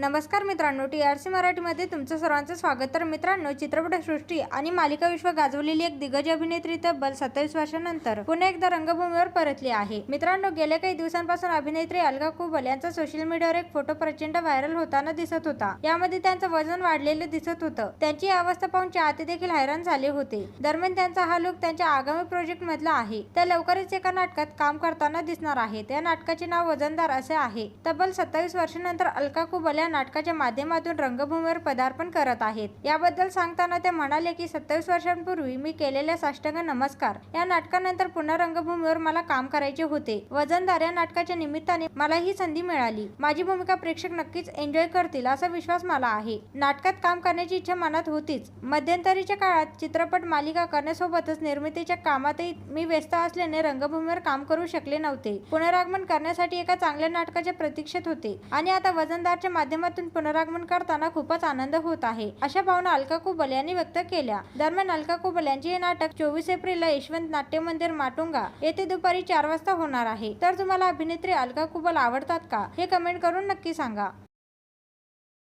नमस्कार मित्रांनो T R C मराठीमध्ये तुमचं सर्वांचं स्वागत. तर मित्रांनो चित्रपटसृष्टी आणि मालिका विश्व गाजवलेली एक दिग्गज अभिनेत्री तब्बल सत्तावीस वर्षानंतर पुन्हा एकदा रंगभूमीवर परतली आहे. मित्रांनो गेल्या काही दिवसांपासून अभिनेत्री अलका कुबल यांचा सोशल मीडियावर एक फोटो प्रचंड व्हायरल होताना दिसत होता. यामध्ये त्यांचं वजन वाढलेलं दिसत होतं. त्यांची अवस्था पाहून चाहते देखील हैराण झाले होते. दरम्यान त्यांचा हा लुक त्यांच्या आगामी प्रोजेक्ट मधला आहे. त्या लवकरच एका नाटकात काम करताना दिसणार आहे. त्या नाटकाचे नाव वजनदार असे आहे. तब्बल सत्तावीस वर्षानंतर अलका कुबल या नाटकाच्या माध्यमातून रंगभूमीवर पदार्पण करत आहेत. याबद्दल सांगताना ते म्हणाले की सत्तावीस वर्षांपूर्वी मी केलेल्या साष्टांग नमस्कार. या नाटकानंतर पुन्हा रंगभूमीवर मला काम करायचे होते. वजनदार या नाटकाच्या निमित्ताने मला ही संधी मिळाली. माझी भूमिका प्रेक्षक नक्कीच एन्जॉय करतील असा विश्वास मला आहे. नाटकात काम करण्याची इच्छा मनात होतीच. मध्यंतरीच्या काळात चित्रपट मालिका करण्यासोबतच निर्मितीच्या कामातही मी व्यस्त असल्याने रंगभूमीवर काम करू शकले नव्हते. पुनरागमन करण्यासाठी एका चांगल्या नाटकाच्या प्रतीक्षेत होते. आणि आता वजनदारच्या माध्यमातून पुनरागमन करताना खूपच आनंद होत आहे. अशा भावना अलका कुबल यांनी व्यक्त केल्या. दरम्यान अलका कुबल यांचे हे नाटक चोवीस एप्रिलला यशवंत नाट्य मंदिर माटुंगा येथे दुपारी चार वाजता होणार आहे. तर तुम्हाला अभिनेत्री अलका कुबल आवडतात का? हे कमेंट करून नक्की सांगा.